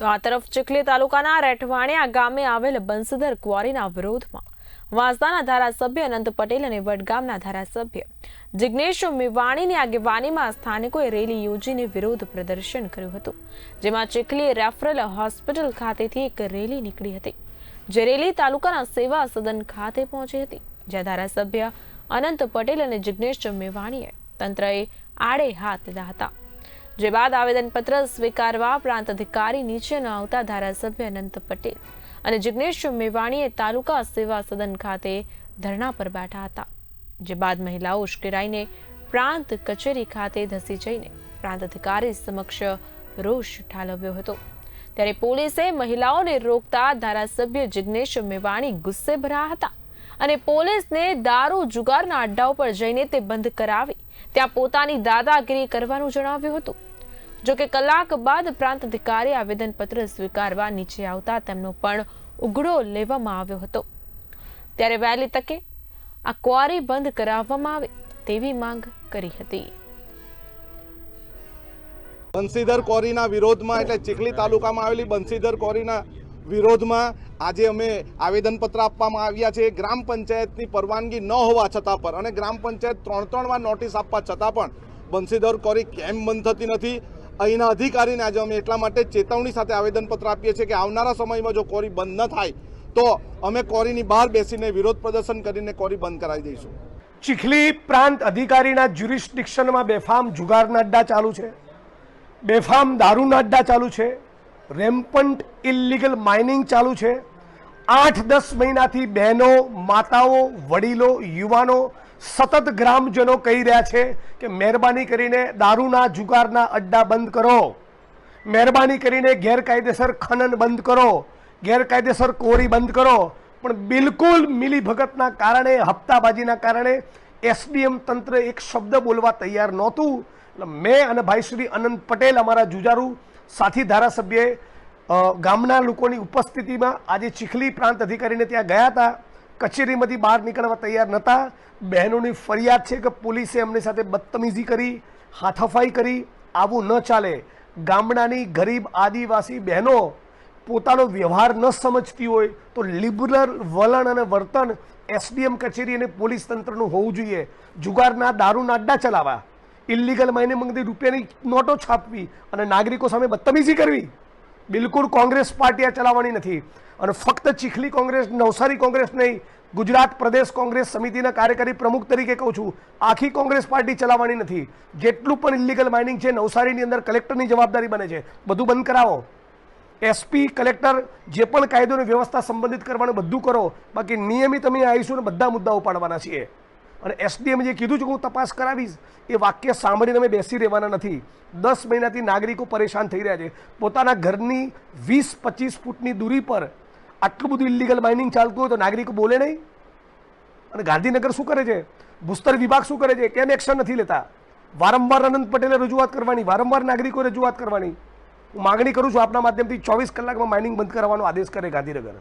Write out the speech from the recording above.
તો આ તરફ ચીખલી તાલુકાના રેઠવાણિયા ગામે આવેલ બંસદર ક્વોરીના વિરોધમાં વાંસદાના ધારાસભ્ય અનંત પટેલ અને વડગામના ધારાસભ્ય જિજ્ઞેશ મેવાણીની આગેવાનીમાં સ્થાનિકોએ રેલી યોજીને વિરોધ પ્રદર્શન કર્યું હતું, જેમાં ચીખલી રેફરલ હોસ્પિટલ ખાતેથી એક રેલી નીકળી હતી, જે રેલી તાલુકાના સેવા સદન ખાતે પહોંચી હતી, જ્યાં ધારાસભ્ય અનંત પટેલ અને જિજ્ઞેશ મેવાણીએ તંત્રએ આડે હાથ લીધા હતા. જે બાદ આવેદનપત્ર સ્વીકારવા પ્રાંત અધિકારી નીચે ન આવતા ધારાસભ્ય અનંત પટેલ અને જિગ્નેશ મેવાણીએ તાલુકા સેવા સદન ખાતે ધરણા પર બેઠા હતા. જે બાદ મહિલાઓ ઉશ્કેરાઈને પ્રાંત કચેરી ખાતે ધસી જઈને પ્રાંત અધિકારી સમક્ષ રોષ ઠાલવ્યો હતો. ત્યારે પોલીસે મહિલાઓને રોકતા ધારાસભ્ય જિગ્નેશ મેવાણી ગુસ્સે ભરાયા હતા. અને પોલીસને દારૂ જુગારના અડ્ડાઓ પર જઈને તે બંધ કરાવી. ત્યાં પોતાની દાદાગીરી કરવાનું જણાવ્યું હતું. જોકે કલાક બાદ પ્રાંત અધિકારી આવેદનપત્ર સ્વીકારવા નીચે આવતા તેમનો પણ ઉઘડો લેવામાં આવ્યો હતો. ત્યારે વહેલી તકે આ ક્વારી બંધ કરાવવામાં આવે તેવી માંગ કરી હતી. બંસીધર કોરીના વિરોધમાં એટલે ચીખલી તાલુકામાં આવેલી બંસીધર કોરીના વિરોધમાં આજે અમે આવેદનપત્ર આપવામાં આવ્યા છે. ગ્રામ પંચાયતની પરવાનગી ન હોવા છતાં પણ અને ગ્રામ પંચાયત ત્રણ ત્રણ વાર નોટિસ આપવા છતાં પણ બંસીધર કોરી કેમ બંધ થતી નથી. અહીંના અધિકારીને આજે અમે એટલા માટે ચેતવણી સાથે આવેદનપત્ર આપીએ છીએ કે આવનારા સમયમાં જો કોરી બંધ ન થાય, તો અમે કોરીની બહાર બેસીને વિરોધ પ્રદર્શન કરીને કોરી બંધ કરાવી દઈશું. ચીખલી પ્રાંત અધિકારીના જ્યુરિસ્ડિક્શનમાં બેફામ જુગારના અડ્ડા ચાલુ છે. બેફામ દારૂના અડ્ડા ચાલુ છે. રેમ્પન્ટ ઇલીગલ માઇનિંગ ચાલુ છે. આઠ દસ મહિનાથી બહેનો, માતાઓ, વડીલો, યુવાનો, સતત ગ્રામજનો કહી રહ્યા છે કે મહેરબાની કરીને દારૂના, જુગારના અડ્ડા બંધ કરો. મહેરબાની કરીને ગેરકાયદેસર ખનન બંધ કરો. ગેરકાયદેસર કોરી બંધ કરો. પણ બિલકુલ મિલીભગતના કારણે, હપ્તાબાજીના કારણે એસડીએમ તંત્ર એક શબ્દ બોલવા તૈયાર નહોતું. એટલે મેં અને ભાઈ શ્રી અનંત પટેલ, અમારા જુજારુ સાથી ધારાસભ્યએ ગામના લોકોની ઉપસ્થિતિમાં આજે ચીખલી પ્રાંત અધિકારીને ત્યાં ગયા હતા. કચેરીમાંથી બહાર નીકળવા તૈયાર નહોતા. બહેનોની ફરિયાદ છે કે પોલીસે એમની સાથે બદતમીઝી કરી, હાથાફાઈ કરી. આવું ન ચાલે. ગામડાની ગરીબ આદિવાસી બહેનો પોતાનો વ્યવહાર ન સમજતી હોય તો લિબરલ વલણ અને વર્તન એસડીએમ કચેરી અને પોલીસ તંત્રનું હોવું જોઈએ. જુગારના દારૂના અડ્ડા ચલાવવા. ઇલીગલ મંગતી રૂપિયાની નોટો છાપવી અને નાગરિકો સામે બદતમીઝી કરવી. બિલકુલ કોંગ્રેસ પાર્ટી આ ચલાવવાની નથી. અને ફક્ત ચીખલી કોંગ્રેસ, નવસારી કોંગ્રેસ નહીં, ગુજરાત પ્રદેશ કોંગ્રેસ સમિતિના કાર્યકારી પ્રમુખ તરીકે કહું છું, આખી કોંગ્રેસ પાર્ટી ચલાવવાની નથી. જેટલું પણ ઇલીગલ માઇનિંગ છે, નવસારીની અંદર કલેક્ટરની જવાબદારી બને છે. બધું બંધ કરાવો. એસપી કલેક્ટર જે પણ કાયદોની વ્યવસ્થા સંબંધિત કરવાનું બધું કરો. બાકી નિયમિત અમે આવીશું અને બધા મુદ્દાઓ પાડવાના છીએ. અને એસડીએમ જે કીધું છે કે હું તપાસ કરાવીશ, એ વાક્ય સાંભળીને અમે બેસી રહેવાના નથી. દસ મહિનાથી નાગરિકો પરેશાન થઈ રહ્યા છે. પોતાના ઘરની વીસ, પચીસ ફૂટની દૂરી પર આટલું બધું ઇલિગલ માઇનિંગ ચાલતું હોય તો નાગરિકો બોલે નહીં? અને ગાંધીનગર શું કરે છે? ભૂસ્તર વિભાગ શું કરે છે? કેમ એક્શન નથી લેતા? વારંવાર અનંત પટેલે રજૂઆત કરવાની, વારંવાર નાગરિકો રજૂઆત કરવાની. હું માગણી કરું છું આપના માધ્યમથી ચોવીસ કલાકમાં માઇનિંગ બંધ કરવાનો આદેશ કરે ગાંધીનગર.